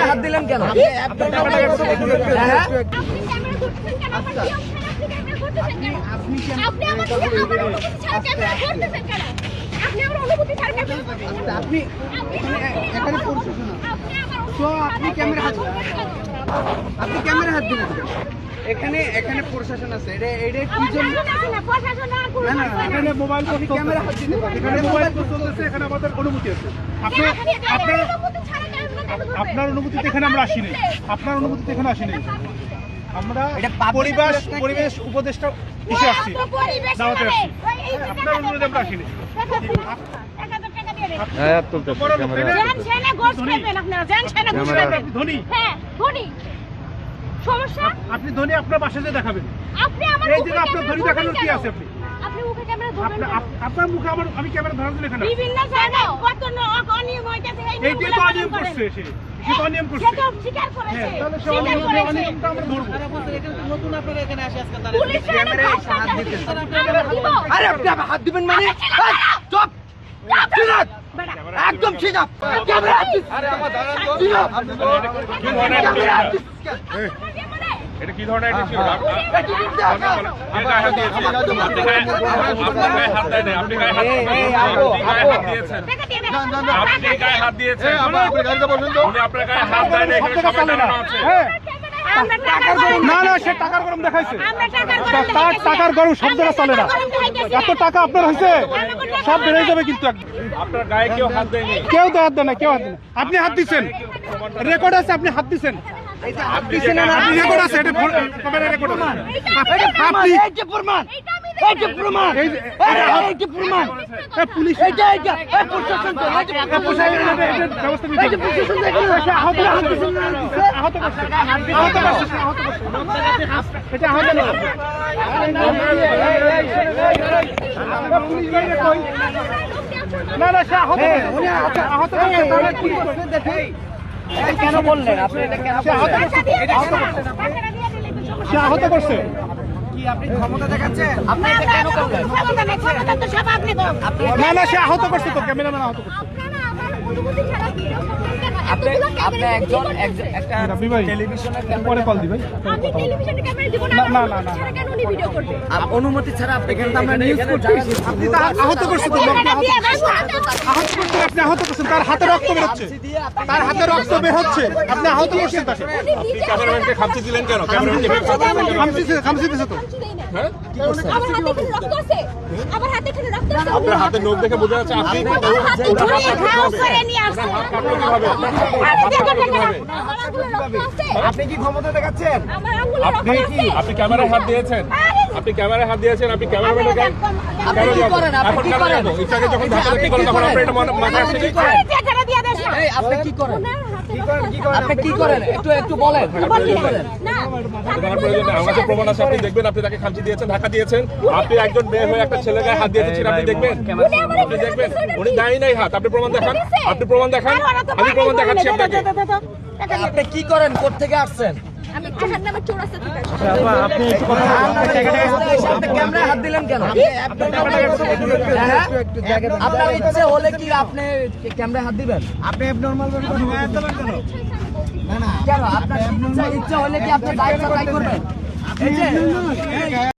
হাত দিলেন কেন আপনি এখানে পড়ছে তো আপনি ক্যামেরা হাত আপনি ক্যামেরা হাত দিলেন এখানে এখানে প্রশাসন আছে। এটা এটা কি জন্য না না এখানে মোবাইল ক্যামেরা হাত দিতে এখানে মোবাইল চলতেছে এখানে অনুমতি আছে? আপনি আপনার আপনার অনুমতিতে এখানে আমরা আসিনি। আপনার অনুমতিতে এখানে আসিনি। আমরা পরিবেশ পরিবেশ উপদেষ্টা এসে আসছি। দাওয়াতে আসছি। আপনার অনুরোধে আমরা আসিনি। হ্যাঁ আপনারা। খাবেন ধনী। হ্যাঁ ধনী। সমস্যা? আপনি ধনী আপনার যেয়ে দেখাবেন। আপনি আমার এই দিকে আপনার ধনী দেখানোর কি আছে আপনি? আপনি মুখে ক্যামেরা ধরবেন আপনার মুখে আমার আমি ক্যামেরা ধরার জন্য এখানে আসছি। বিভিন্ন জায়গায় কত অনিয়ম হইতেছে এই এইটাই তো অনিয়ম করছে সে। সে তো অনিয়ম করছে। সে তো স্বীকার করেছে। হ্যাঁ তাহলে সে পুলিশ ক্যামেরায় এসে হাত আরে আপনি হাত দিবেন মানে? চুপ! একদম ঠিক আছে। ক্যামেরা আরে আমার দাঁড়ান তো ঠিক আছে এটা কি ধরনের এটা ছিল আপনি গায়ে হাত দেয় আপনি হাত দিয়েছেন আপনি গায়ে হাত দিয়েছেন উনি আপনার গায়ে হাত দেয় না এখানে সবাই আছে হ্যাঁ টাকার গরম না না সে টাকার গরম দেখাইছে তার টাকার গরম শব্দটা চলে না এত টাকা আপনার হয়েছে সব বেড়ে যাবে কিন্তু আপনার গায়ে কেউ হাত দেয়নি কেউ তো হাত দেয় না কেউ হাত দেয় না আপনি হাত দিচ্ছেন রেকর্ড আছে আপনি হাত দিচ্ছেন না, করছে সে আহত এটা আহত না। না না সে করছে কি করছে দেখে কেন বললেন? আপনি এটা কেন সে আহত করছে। না না সে আহত করছে তো ক্যামেরাম্যান আহত করছে। আপনি আপনি একজন একটা টেলিভিশনের পরে কল দিবে আমি টেলিভিশনে ক্যামেরা দিব না না, না, না, অনুমতি ছাড়া কেন উনি ভিডিও করবে? অনুমতি ছাড়া আপনি কিন্তু আমরা নিউজ করতে আপনি তো আহত তো করছেন আপনি আহত করছেন। তার হাতে রক্ত বের হচ্ছে? তার হাতে রক্ত বের হচ্ছে? আপনি আহত করছেন তাকে। উনি ক্যামেরাম্যানকে খামচি দিলেন কেন? ক্যামেরাম্যানকে তো। হ্যাঁ? আমার হাতে রক্ত আছে? আপনার হাতে নখ দেখে বোঝা যাচ্ছে আপনি আপনি কি ক্ষমতা দেখাচ্ছেন? আপনি আছে আপনি ক্যামেরায় হাত দিয়েছেন? আপনি ক্যামেরায় হাত দিয়েছেন? আপনি ক্যামেরাম্যানের গায়ে আপনি কেন কি করেন? আপনি এখন কি কেন করেন? যাব? একটু যখন ধাক্কা ধাক্কি করল তখন আপনার এটা মনে- মাথায় আসছে কি? এই আপনি কি করেন? কি করেন কি আপনি কি করেন? একটু একটু বলেন। না আপনার প্রয়োজন নেই। আমার প্রমাণ আছে আপনি দেখবেন আপনি তাকে খামচি দিয়েছেন ঢাকা দিয়েছেন আপনি একজন মেয়ে হয়ে একটা ছেলে গায়ে হাত দিয়েছেন আপনি দেখবেন। আপনি দেখবেন উনি দেয় নাই হাত আপনি প্রমাণ দেখান? আপনি প্রমাণ দেখান? আমি প্রমাণ দেখাচ্ছি আপনাকে। আপনি কি করেন? কোথা থেকে আসছেন? আমি জাহান চৌরাস্তা থেকে আসছি। আপনি একটু কথা আপনি ক্যামেরা হাত দিলেন কেন? হ্যাঁ? আপনার ইচ্ছে হলে কি আপনি ক্যামেরায় হাত দিবেন? আপনি কেন? আপনার ইচ্ছা হলে কি আপনি করবেন। এই যে